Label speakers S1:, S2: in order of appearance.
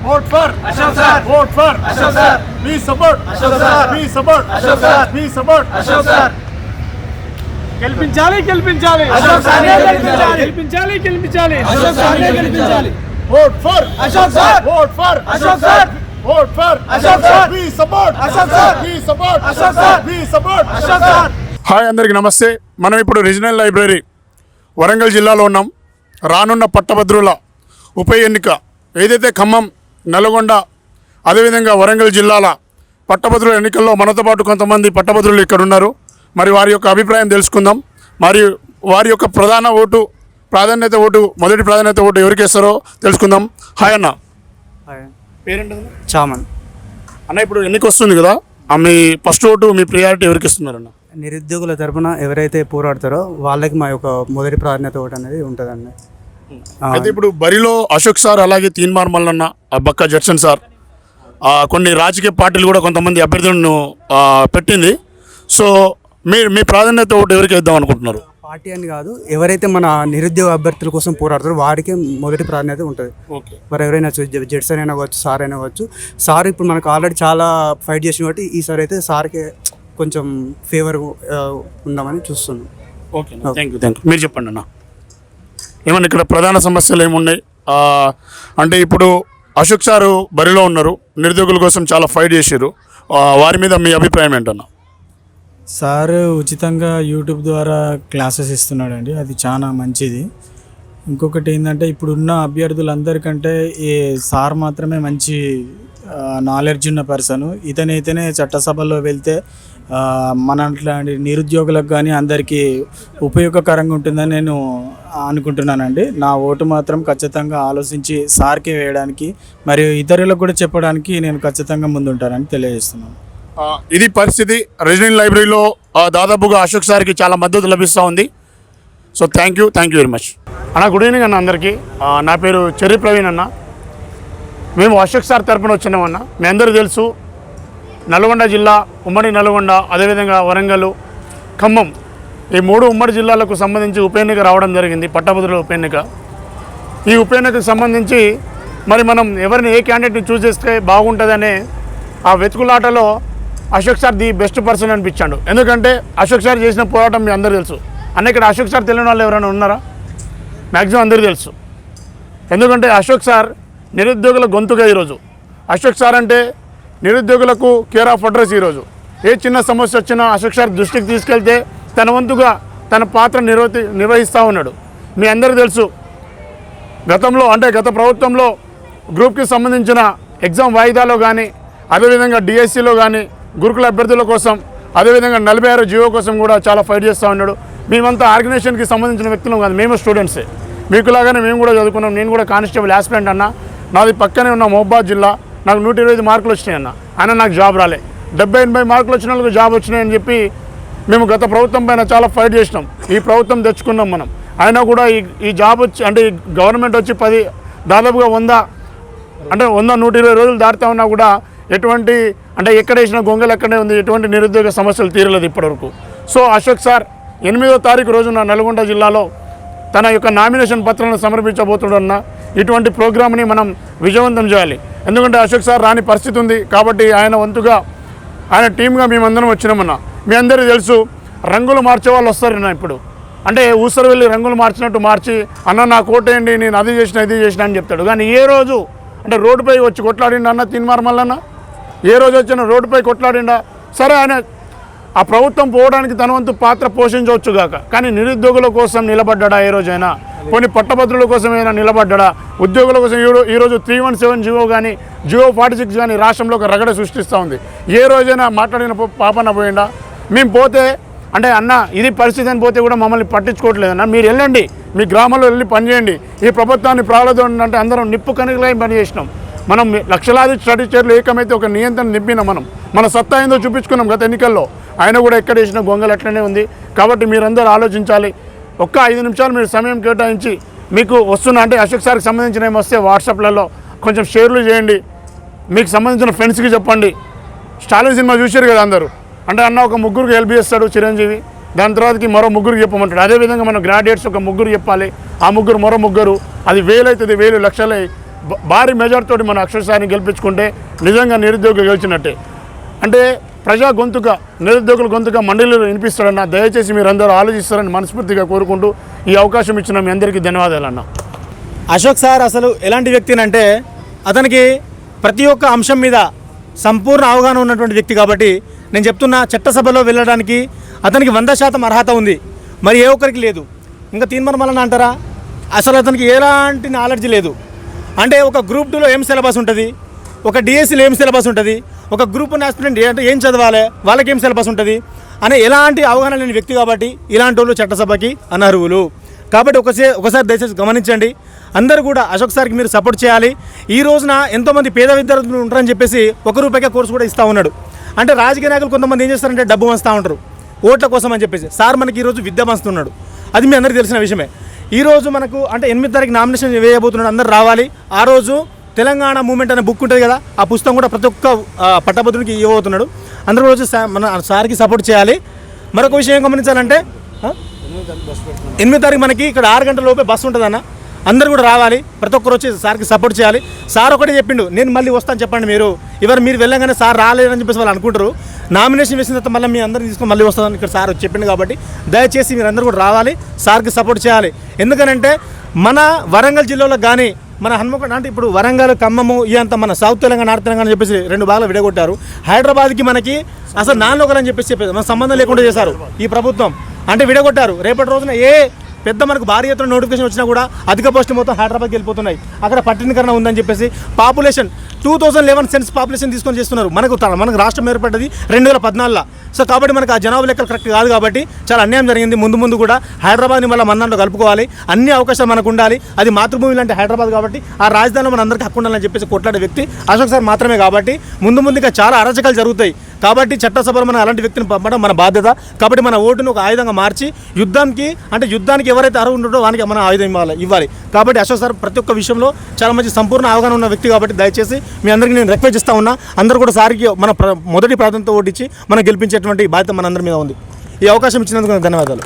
S1: Vote for
S2: Ashok sir.
S1: Vote for
S2: Ashok sir.
S1: We support
S2: Ashok sir.
S1: We support
S2: Ashok sir.
S1: We support
S2: Ashok sir
S3: గెలిపించాలి గెలిపించాలి
S2: అశోక్ సార్నే గెలిపించాలి.
S3: గెలిపించాలి గెలిపించాలి
S2: అశోక్ సార్నే గెలిపించాలి
S1: Vote for
S2: Ashok sir.
S1: Vote for
S2: Ashok sir.
S1: Vote for
S2: Ashok sir.
S1: We support
S2: Ashok sir.
S1: We support
S2: Ashok sir.
S1: We support
S2: Ashok sir
S1: hi అందరికి నమస్తే మనం ఇప్పుడు రీజనల్ లైబ్రరీ వరంగల్ జిల్లాలో ఉన్నాం రానున్న పట్టభద్రుల ఉప ఎన్నిక ఏదైతే ఖమ్మం నల్గొండ అదేవిధంగా వరంగల్ జిల్లాల పట్టభద్రుల ఎన్నికల్లో మనతో పాటు కొంతమంది పట్టభద్రులు ఇక్కడ ఉన్నారు. మరి వారి యొక్క అభిప్రాయం తెలుసుకుందాం. మరియు వారి యొక్క ప్రధాన ఓటు ప్రాధాన్యత ఓటు మొదటి ప్రాధాన్యత ఓటు ఎవరికి వేస్తారో తెలుసుకుందాం. హాయ్ అన్న. పేరేంటి
S4: చామన్.
S1: అన్న ఇప్పుడు ఎన్నిక వస్తుంది కదా మీ ఫస్ట్ ఓటు మీ ప్రియారిటీ ఎవరికి ఇస్తున్నారన్న
S4: నిరుద్యోగుల తరపున ఎవరైతే పోరాడతారో వాళ్ళకి మా యొక్క మొదటి ప్రాధాన్యత ఒకటి అనేది ఉంటుందండి.
S1: అయితే ఇప్పుడు బరిలో అశోక్ సార్ అలాగే తీన్మార్ మల్లన్న బక్క జడ్సన్ సార్ కొన్ని రాజకీయ పార్టీలు కూడా కొంతమంది అభ్యర్థులను పెట్టింది. సో మీ మీ ప్రాధాన్యత ఒకటి ఎవరికి ఇద్దాం అనుకుంటున్నారు?
S4: పార్టీ అని కాదు ఎవరైతే మన నిరుద్యోగ అభ్యర్థుల కోసం పోరాడతారో వాడికే మొదటి ప్రాధాన్యత ఉంటుంది.
S1: ఓకే.
S4: మరి ఎవరైనా చూ- జె- జెడ్సన్ అయినా కావచ్చు సార్ అయినా కావచ్చు సార్ ఇప్పుడు మనకు ఆల్రెడీ చాలా ఫైట్ చేసిన కాబట్టి ఈసారి అయితే సార్కే కొంచెం ఫేవర్ ఉందామని చూస్తున్నాం.
S1: Okay thank you thank you మీరు చెప్పండి అన్న. ఏమన్నా ఇక్కడ ప్రధాన సమస్యలు ఏమున్నాయి అంటే ఇప్పుడు అశోక్ సారు బరిలో ఉన్నారు. నిరుద్యోగుల కోసం చాలా ఫైట్ చేశారు వారి మీద మీ అభిప్రాయం ఏంటన్నా?
S5: సార్ ఉచితంగా యూట్యూబ్ ద్వారా క్లాసెస్ ఇస్తున్నాడండి. అది చాలా మంచిది. ఇంకొకటి ఏంటంటే ఇప్పుడున్న అభ్యర్థులందరికంటే ఈ సార్ మాత్రమే మంచి నాలెడ్జ్ ఉన్న పర్సన్ ఇతనైతేనే చట్టసభలో వెళ్తే మన అట్లాంటి నిరుద్యోగులకు కానీ అందరికీ ఉపయోగకరంగా ఉంటుందని నేను అనుకుంటున్నానండి. నా ఓటు మాత్రం ఖచ్చితంగా ఆలోచించి సార్కే వేయడానికి మరియు ఇతరులకు కూడా చెప్పడానికి నేను ఖచ్చితంగా ముందుంటానని తెలియజేస్తున్నాను.
S1: ఆ, ఇది పరిస్థితి. రెసిడెంట్ లైబ్రరీలో ఆ, దాదాపుగా అశోక్ సార్కి చాలా మద్దతు లభిస్తూ ఉంది. So thank you thank you very much అన్న గుడ్ ఈవినింగ్ అన్న అందరికీ. నా పేరు చెర్రి ప్రవీణ్ అన్న. మేము అశోక్ సార్ తరపున వచ్చినామన్న మీ అందరూ తెలుసు నల్గొండ జిల్లా ఉమ్మడి నల్గొండ అదేవిధంగా వరంగల్ ఖమ్మం ఈ మూడు ఉమ్మడి జిల్లాలకు సంబంధించి ఉప ఎన్నిక రావడం జరిగింది పట్టభద్రుల ఉప ఎన్నిక. ఈ ఉప ఎన్నికకు సంబంధించి మరి మనం ఎవరిని ఏ క్యాండిడేట్ని చూస్ చేస్తే బాగుంటుందనే ఆ వెతుకులాటలో Ashok sir the best person అనిపించాడు. ఎందుకంటే అశోక్ సార్ చేసిన పోరాటం మీ అందరూ తెలుసు. అన్న ఇక్కడ అశోక్ సార్ తెలియని వాళ్ళు ఎవరైనా ఉన్నారా? మ్యాక్సిమం అందరూ తెలుసు. ఎందుకంటే అశోక్ సార్ నిరుద్యోగుల గొంతుగా ఈరోజు. అశోక్ సార్ అంటే నిరుద్యోగులకు కేర్ ఆఫ్ అడ్రస్ ఈరోజు. ఏ చిన్న సమస్య వచ్చినా అశోక్ సార్ దృష్టికి తీసుకెళ్తే తన వంతుగా తన పాత్ర నిర్వహి నిర్వహిస్తూ ఉన్నాడు. మీ అందరూ తెలుసు గతంలో అంటే గత ప్రభుత్వంలో గ్రూప్కి సంబంధించిన ఎగ్జామ్ వాయిదాలో కానీ అదేవిధంగా డిఎస్సిలో కానీ గురుకుల అభ్యర్థుల కోసం అదేవిధంగా నలభై ఆరు జీవో కోసం కూడా చాలా ఫైట్ చేస్తూ ఉన్నాడు. మేమంతా ఆర్గనైజేషన్కి సంబంధించిన వ్యక్తులం కాదు మేము స్టూడెంట్సే. మీకులాగానే మేము కూడా చదువుకున్నాం నేను కూడా కానిస్టేబుల్ యాస్పిరెంట్ అన్న. నాది పక్కనే ఉన్న మహబాద్ జిల్లా. నాకు నూట ఇరవై మార్కులు వచ్చినాయి అన్న. అయినా నాకు జాబ్ రాలే. డెబ్బై ఎనభై మార్కులు వచ్చిన వాళ్ళకి జాబ్ వచ్చినాయని చెప్పి మేము గత ప్రభుత్వం పైన చాలా ఫైట్ చేసినాం. ఈ ప్రభుత్వం తెచ్చుకున్నాం మనం. అయినా కూడా ఈ ఈ జాబ్ వచ్చి అంటే ఈ గవర్నమెంట్ వచ్చి పది దాదాపుగా వంద అంటే వంద నూట ఇరవై రోజులు దాటుతా ఉన్నా కూడా ఎటువంటి అంటే ఎక్కడ వేసిన గొంగలు ఎక్కడే ఉంది. ఎటువంటి నిరుద్యోగ సమస్యలు తీరలేదు ఇప్పటివరకు. సో అశోక్ సార్ ఎనిమిదో తారీఖు రోజున నల్గొండ జిల్లాలో తన యొక్క నామినేషన్ పత్రాలను సమర్పించబోతుడన్న ఇటువంటి ప్రోగ్రామ్ని మనం విజయవంతం చేయాలి. ఎందుకంటే అశోక్ సార్ రాని పరిస్థితి ఉంది కాబట్టి ఆయన వంతుగా ఆయన టీమ్గా మేమందరం వచ్చినామన్న మీ అందరికీ తెలుసు రంగులు మార్చే వాళ్ళు వస్తారన్న ఇప్పుడు. అంటే ఊసరు వెళ్ళి రంగులు మార్చినట్టు మార్చి అన్న నా కోటేయండి నేను అది చేసిన ఇది చేసిన అని చెప్తాడు. కానీ ఏ రోజు అంటే రోడ్డుపై వచ్చి కొట్లాడిండా అన్న తిన్మార్ మల్లన్న? ఏ రోజు వచ్చిన రోడ్డుపై కొట్లాడిండా? సరే ఆయన ఆ ప్రభుత్వం పోవడానికి తన వంతు పాత్ర పోషించవచ్చుగాక కానీ నిరుద్యోగుల కోసం నిలబడ్డా ఏ రోజైనా? కొన్ని పట్టభద్రుల కోసమైనా నిలబడ్డా? ఉద్యోగుల కోసం ఈరో- ఈరోజు త్రీ వన్ సెవెన్ జియో కానీ జియో ఫార్టీ సిక్స్ కానీ రాష్ట్రంలో ఒక రగడ సృష్టిస్తూ ఉంది. ఏ రోజైనా మాట్లాడిన ప- పాపన పోయిందా మేము పోతే అంటే అన్న ఇది పరిస్థితి అని పోతే కూడా మమ్మల్ని పట్టించుకోవట్లేదన్న మీరు వెళ్ళండి మీ గ్రామంలో వెళ్ళి పనిచేయండి. ఈ ప్రభుత్వాన్ని ప్రారంభం అంటే అందరం నిప్పు కనుకలై పనిచేసినాం మనం లక్షలాది స్టడీ చైర్లు ఏకమైతే ఒక నియంత్రణ నింపినాం మనం. మన సత్తా ఏందో చూపించుకున్నాం గత ఎన్నికల్లో. ఆయన కూడా ఎక్కడ వేసిన గొంగలు అట్లనే ఉంది. కాబట్టి మీరందరూ ఆలోచించాలి. ఒక్క ఐదు నిమిషాలు మీరు సమయం కేటాయించి మీకు వస్తున్న అంటే అశోక్ సార్కి సంబంధించిన ఏమి వస్తే వాట్సాప్లలో కొంచెం షేర్లు చేయండి. మీకు సంబంధించిన ఫ్రెండ్స్కి చెప్పండి. స్టాలిన్ సినిమా చూశారు కదా అందరూ. అంటే అన్న ఒక ముగ్గురికి హెల్ప్ చేస్తాడు చిరంజీవి. దాని తర్వాతకి మరో ముగ్గురు చెప్పమంటాడు. అదేవిధంగా మనం గ్రాడ్యుయేట్స్ ఒక ముగ్గురు చెప్పాలి. ఆ ముగ్గురు మరో ముగ్గురు అది వేలవుతుంది వేలు లక్షలై. భారీ మెజార్టీతో మన అక్షర్ సార్ని గెలిపించుకుంటే నిజంగా నిరుద్యోగ గెలిచినట్టే. అంటే ప్రజా గొంతుక నిరుద్యోగుల గొంతుక మండలిలో వినిపిస్తాడన్న దయచేసి మీరందరూ ఆలోచిస్తారని మనస్ఫూర్తిగా కోరుకుంటూ ఈ అవకాశం ఇచ్చిన మీ అందరికీ ధన్యవాదాలన్న
S6: అశోక్ సార్ అసలు ఎలాంటి వ్యక్తి అంటే అతనికి ప్రతి ఒక్క అంశం మీద సంపూర్ణ అవగాహన ఉన్నటువంటి వ్యక్తి కాబట్టి నేను చెప్తున్న చట్టసభలో వెళ్ళడానికి అతనికి వంద శాతం అర్హత ఉంది. మరి ఏ ఒక్కరికి లేదు. ఇంకా తీర్మానం అంటారా? అసలు అతనికి ఎలాంటి నాలెడ్జ్ లేదు. అంటే ఒక గ్రూప్ టూలో ఏం సిలబస్ ఉంటుంది? ఒక డిఎస్సీలో ఏం సిలబస్ ఉంటుంది? ఒక గ్రూప్ ఉన్న ఆస్పిరెంట్ అంటే ఏం చదవాలి? వాళ్ళకి ఏం సిలబస్ ఉంటుంది? అనే ఎలాంటి అవగాహన లేని వ్యక్తి కాబట్టి ఇలాంటి వాళ్ళు చట్టసభకి అనర్హులు. కాబట్టి ఒకసారి ఒకసారి దయచేసి గమనించండి. అందరూ కూడా అశోక్ సార్కి మీరు సపోర్ట్ చేయాలి. ఈ రోజున ఎంతోమంది పేద విద్యార్థులు ఉంటారని చెప్పేసి ఒక రూపాయికే కోర్సు కూడా ఇస్తూ ఉన్నాడు. అంటే రాజకీయ నాయకులు కొంతమంది ఏం చేస్తారంటే డబ్బు వంచుతూ ఉంటారు. ఓట్ల కోసం అని చెప్పేసి. సార్ మనకి ఈరోజు విద్య పంచుతున్నాడు. అది మీ అందరికీ తెలిసిన విషయమే. ఈరోజు మనకు అంటే ఎనిమిది తారీఖు నామినేషన్ వేయబోతున్నాడు. అందరు రావాలి. ఆ రోజు తెలంగాణ మూమెంట్ అనే బుక్ ఉంటుంది కదా ఆ పుస్తకం కూడా ప్రతి ఒక్క ఆ, పట్టభద్రుడికి ఇవ్వబోతున్నాడు. అందరూ రోజు సా- మన సార్కి సపోర్ట్ చేయాలి. మరొక విషయం గమనించాలంటే ఎనిమిది తారీఖు మనకి ఇక్కడ ఆరు గంటల లోపే బస్సు ఉంటుందన్న. అందరు కూడా రావాలి. ప్రతి ఒక్కరు వచ్చి సార్కి సపోర్ట్ చేయాలి. సార్ ఒకటే చెప్పిండు నేను మళ్ళీ వస్తాను చెప్పండి మీరు. ఎవరు మీరు వెళ్ళగానే సార్ రాలేదని చెప్పేసి వాళ్ళు అనుకుంటారు. నామినేషన్ వేసిన తర్వాత మళ్ళీ మీ అందరిని తీసుకొని మళ్ళీ వస్తుందని ఇక్కడ సార్ వచ్చి చెప్పిండు కాబట్టి దయచేసి మీరు అందరూ కూడా రావాలి సార్కి సపోర్ట్ చేయాలి. ఎందుకనంటే మన వరంగల్ జిల్లాలో కానీ మన హన్మకొండ అంటే ఇప్పుడు వరంగల్ ఖమ్మము ఇదంతా మన సౌత్ తెలంగాణ నార్త్ తెలంగాణ అని చెప్పేసి రెండు భాగాలు విడగొట్టారు. హైదరాబాద్కి మనకి అసలు నాన్ లోకల్ అని చెప్పేసి చెప్పేది. మన సంబంధం లేకుండా చేశారు ఈ ప్రభుత్వం. అంటే విడగొట్టారు. రేపటి రోజున ఏ పెద్ద మనకు భారీ ఎత్తున నోటిఫికేషన్ వచ్చినా కూడా అధిక పోస్టులు మొత్తం హైదరాబాద్కి వెళ్ళిపోతున్నాయి. అక్కడ పట్టణీకరణ ఉందని చెప్పేసి population two thousand eleven census population తీసుకొని చేస్తున్నారు. మనకు మనకు రాష్ట్రం ఏర్పడ్డది రెండు వేల పద్నాలుగులో. సో కాబట్టి మనకు ఆ జనాభా లెక్కలు కరెక్ట్ కాదు కాబట్టి చాలా అన్యాయం జరిగింది. ముందు ముందు కూడా హైదరాబాద్ని మళ్ళీ మందంలో కలుపుకోవాలి. అన్ని అవకాశాలు మనకు ఉండాలి. అది మాతృభూమి లాంటి హైదరాబాద్ కాబట్టి ఆ రాజధానిలో మనందరికీ హక్కు ఉండాలని చెప్పేసి కొట్లాడే వ్యక్తి అశోక్ సార్ మాత్రమే కాబట్టి ముందు ముందుగా చాలా అరాచకాలు జరుగుతాయి. కాబట్టి చట్టసభలో మనం అలాంటి వ్యక్తిని పంపడం మన బాధ్యత. కాబట్టి మన ఓటును ఒక ఆయుధంగా మార్చి యుద్ధానికి అంటే యుద్ధానికి ఎవరైతే అర్హులు ఉంటారో వానికి మన ఆయుధం ఇవ్వాలి ఇవ్వాలి. కాబట్టి అశోక్ సార్ ప్రతి ఒక్క విషయంలో చాలా మంచి సంపూర్ణ అవగాహన ఉన్న వ్యక్తి కాబట్టి దయచేసి మీ అందరికీ నేను రిక్వెస్ట్ ఇస్తా ఉన్నా. అందరూ కూడా సార్కి మన ప్ర- మొదటి ప్రాధాన్యత ఓటిచ్చి మనం గెలిపించేటువంటి బాధ్యత మనందరి మీద ఉంది. ఈ అవకాశం ఇచ్చినందుకు ధన్యవాదాలు.